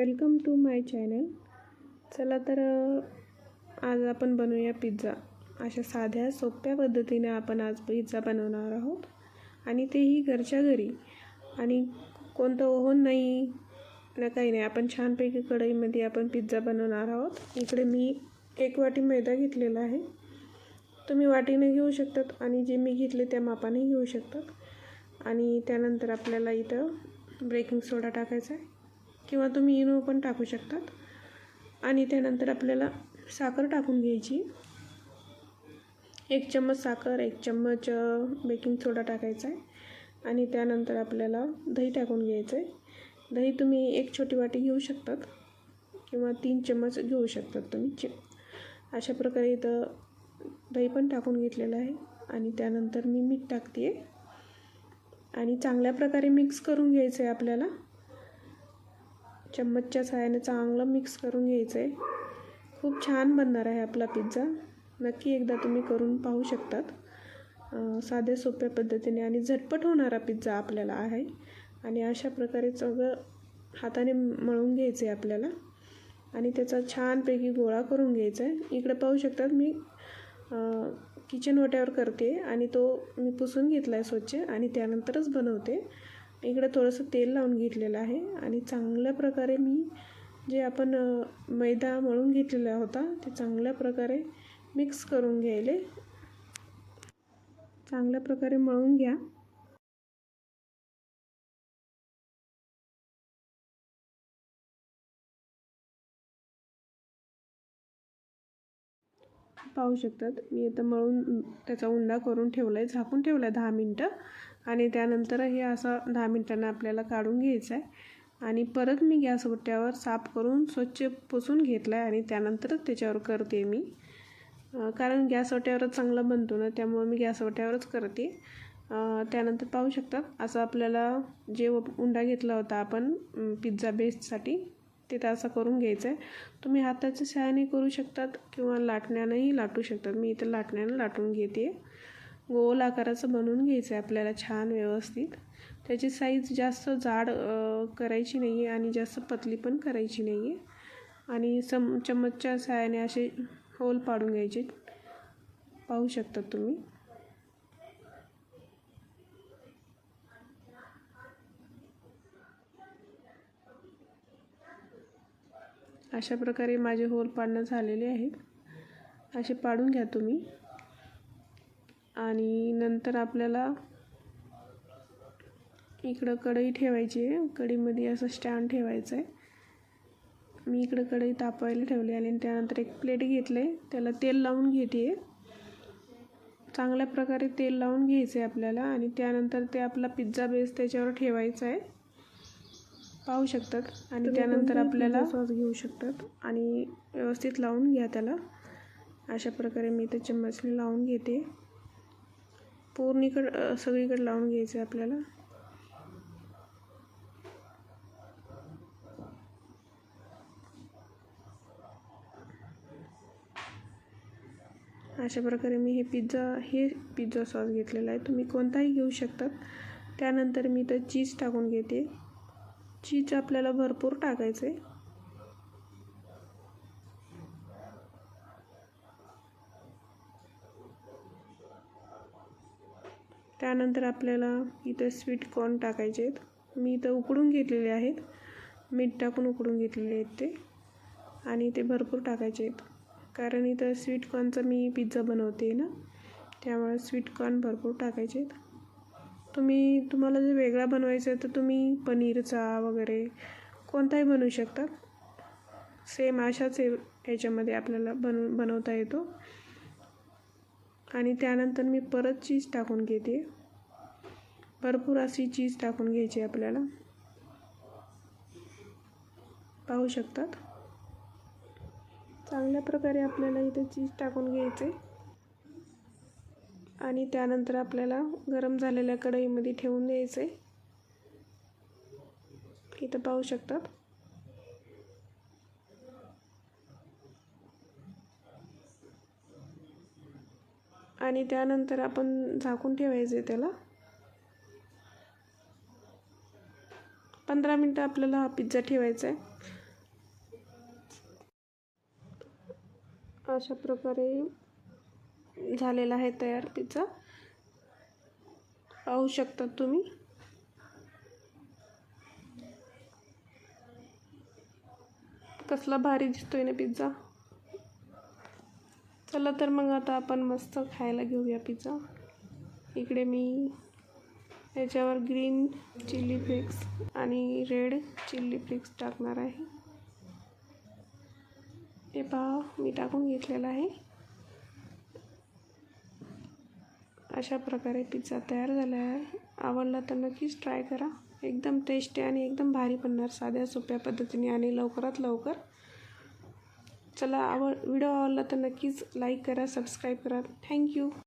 Welcome to my channel. चला तर आज आपण बनवूया पिझ्झा. अशा साध्या सोप्या पद्धतीने आपण आज पिझ्झा बनवणार आहोत. आणि तेही घरच्या घरी. आणि कोणतं ओव्हन नाही ना काही नाही. आपण छानपैकी कढईमध्ये आपण पिझ्झा बनवणार आहोत. इकडे मी एक वाटी मैदा घेतलेला आहे. तुम्ही वाटीने घेऊ शकतात आणि जे मी घेतले त्या मापाने घेऊ शकतात. आणि त्यानंतर आपल्याला इथं ब्रेकिंग सोडा टाकायचा आहे. किंवा तुम्ही इनो पण टाकू शकतात. आणि त्यानंतर आपल्याला साखर टाकून घ्यायची. एक चम्मच साखर एक चम्मच बेकिंग सोडा टाकायचा आहे आणि त्यानंतर आपल्याला दही टाकून घ्यायचं आहे दही तुम्ही एक छोटी वाटी घेऊ शकतात. किंवा तीन चम्मच घेऊ शकतात तुम्ही. चे अशा प्रकारे इथं दही पण टाकून घेतलेलं आहे. आणि त्यानंतर मी मीठ टाकते आहे आणि चांगल्या प्रकारे मिक्स करून घ्यायचं आहे आपल्याला. चम्मचच्या सहाय्याने चांगलं मिक्स करून घ्यायचं आहे खूप छान बनणार आहे आपला पिझ्झा नक्की एकदा तुम्ही करून पाहू शकतात. साध्या सोप्या पद्धतीने आणि झटपट होणारा पिझ्झा आपल्याला आहे. आणि अशा प्रकारे सगळं हाताने मळून घ्यायचं आहे आपल्याला. आणि त्याचा छानपैकी गोळा करून घ्यायचा आहे इकडे पाहू शकतात मी किचन ओट्यावर करते आणि तो मी पुसून घेतला आहे स्वच्छ आणि त्यानंतरच बनवते. इकडं थोडंसं तेल लावून घेतलेलं आहे आणि चांगल्या प्रकारे मी जे आपण मैदा मळून घेतलेला होता ते चांगल्या प्रकारे मिक्स करून घ्यायले. चांगल्या प्रकारे मळून घ्या. पाहू शकतात मी आता मळून त्याचा उंडा करून ठेवला आहे झाकून ठेवला आहे दहा मिनटं. आणि त्यानंतर हे असं दहा मिनटांना आपल्याला काढून घ्यायचं आहे. आणि परत मी गॅस ओट्यावर साफ करून स्वच्छ पुसून घेतला आहे आणि त्यानंतरच त्याच्यावर करते मी. कारण गॅस ओट्यावरच चांगला बनतो ना त्यामुळं मी गॅस ओट्यावरच करते. त्यानंतर पाहू शकतात असं आपल्याला जे उंडा घेतला होता आपण पिझ्झा बेससाठी ते असं करून घ्यायचं आहे तुम्ही हाताच्या सहाय्याने करू शकतात किंवा लाटण्यानंही लाटू शकतात. मी इथं लाटण्यानं लाटून घेते. गोल आकाराचं बनवून घ्यायचं आहे आपल्याला छान व्यवस्थित. त्याची साईज जास्त जाड करायची नाही आहे आणि जास्त पतली पण करायची नाही आहे आणि सम चम्मचच्या सहाय्याने असे होल पाडून घ्यायचे. पाहू शकतात तुम्ही. अशा प्रकारे माझे होल पाडणं झालेले आहेत. असे पाडून घ्या तुम्ही. आणि नंतर आपल्याला इकडं कढई ठेवायची आहे. कढईमध्ये असं स्टँड ठेवायचं आहे. मी इकडं कढई तापवायला ठेवली आणि त्यानंतर एक प्लेट घेतलं आहे. त्याला तेल लावून घेते. चांगल्या प्रकारे तेल लावून घ्यायचं आहे आपल्याला आणि त्यानंतर ते आपला पिझ्झा बेस त्याच्यावर ठेवायचा आहे. पाहू शकतात. आणि त्यानंतर आपल्याला सॉस घेऊ शकतात. आणि व्यवस्थित लावून घ्या त्याला. अशा प्रकारे मी ते चम्मचने लावून घेते. पूर्णीकडं सगळीकडे लावून घ्यायचं आहे आपल्याला. अशा प्रकारे मी हे पिझ्झा हे पिझ्झा सॉस घेतलेला आहे. तुम्ही कोणताही घेऊ शकतात. त्यानंतर मी तर चीज टाकून घेते. चीज आपल्याला भरपूर टाकायचं आहे त्यानंतर आपल्याला इथं स्वीट कॉर्न टाकायचे आहेत. मी इथं उकडून घेतलेले आहेत. मीठ टाकून उकडून घेतलेले आहेत ते. आणि ते भरपूर टाकायचे आहेत. कारण इथं स्वीट कॉर्नचा मी पिझ्झा बनवते ना त्यामुळे स्वीट कॉर्न भरपूर टाकायचे आहेत. तुम्ही तुम्हाला जर वेगळा बनवायचा आहे तर तुम्ही पनीरचा वगैरे कोणताही बनवू शकता. सेम अशाच हे- आपल्याला बनव बनवता येतो. आणि त्यानंतर मी परत चीज टाकून घेते. भरपूर अशी चीज टाकून घ्यायची आहे आपल्याला. पाहू शकतात? चांगल्या प्रकारे आपल्याला इथे चीज टाकून घ्यायचे. आणि त्यानंतर आपल्याला गरम झालेल्या कढईमध्ये ठेवून द्यायचे. इथं पाहू शकतात? आणि त्यानंतर आपण झाकून ठेवायचे त्याला. पंधरा मिनटं आपल्याला हा पिझ्झा ठेवायचा आहे. अशा प्रकारे झालेला आहे तयार पिझ्झा. पाहू शकता तुम्ही. कसला भारी दिसतोय ना पिझ्झा. चला तर मग आता आपण मस्त खायला घेऊया पिझ्झा इकडे मी याच्यावर ग्रीन चिल्ली फ्लेक्स आणि रेड चिल्ली फ्लेक्स टाकणार आहे. हे पहा मी टाकून घेतलेलं आहे. अशा प्रकारे पिझ्झा तयार झाला आहे. आवडला तर नक्कीच ट्राय करा. एकदम टेस्टी आणि एकदम भारी बनणार साध्या सोप्या पद्धतीने आणि लवकरात लवकर. चला आवड व्हिडिओ आवडला तर नक्कीच लाईक करा सबस्क्राईब करा. थँक्यू